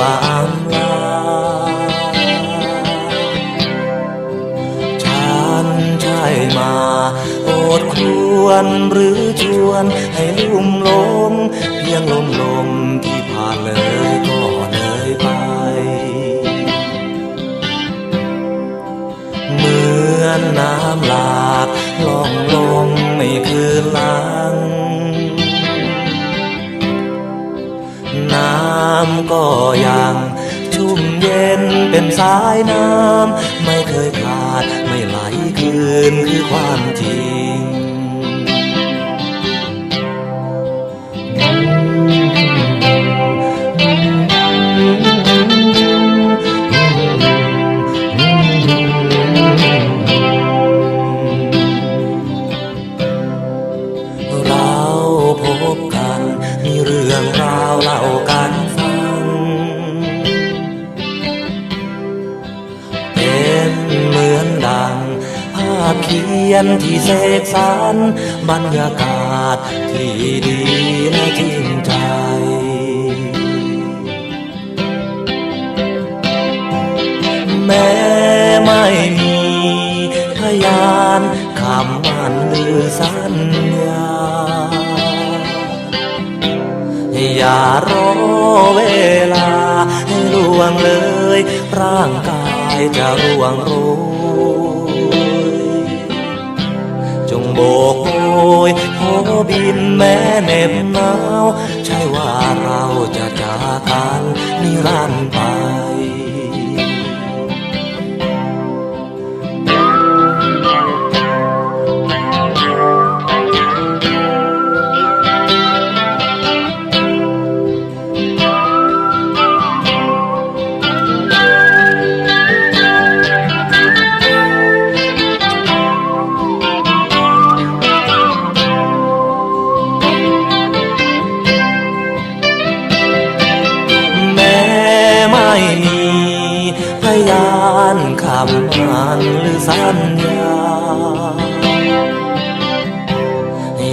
ำว่าอำลาฉันใช่มาโอดครวนหรือชวนให้ลุ่มหลงเพียงลมลมที่ผ่านเลยก็เลยไป เหมือนน้ำหลากล่องลงไม่ำก็ยังชุ่มเย็นเป็นสายน้ำ ไม่เคยขาดไม่ไหลคืนคือความจริงเราพบกัน มีเรื่องราวเล่ากันฟังเป็นาพเขียนที่เสกสรรบรรยากาศที่ดีและจริงใจแม้ไม่มีพยานคำมันหรือสัญญา อย่ารอเวลาให้ล่วงเลย ร่างกายจะร่วงโร กโอยโหบินแม่เหน็บหนาว ใช่ว่าเราจะจากกันนิรันดร์ไป ยานคำมันหรือสัญญา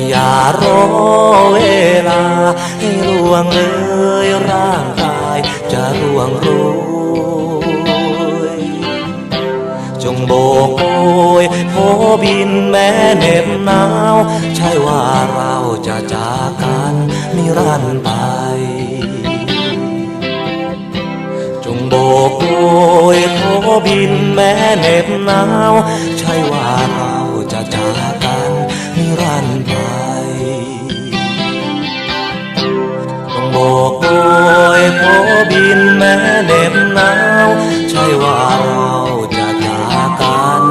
อย่ารอเวลา ให้ร่วงเลยร่างกายจะร่วงโรยจงโบกโอยโผบินแม่เหน็บหนาว ใช่ว่าเราจะจากกันนิรันดร์ไป จงโบก ดินแม้เหน็บหนาว ใช่ว่าเราจะจากกันนิรันดร์ไปต้องบอกโอยพอบินแม้เหน็บหนาว ใช่ว่าเราจะจากกัน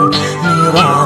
นิรันดร์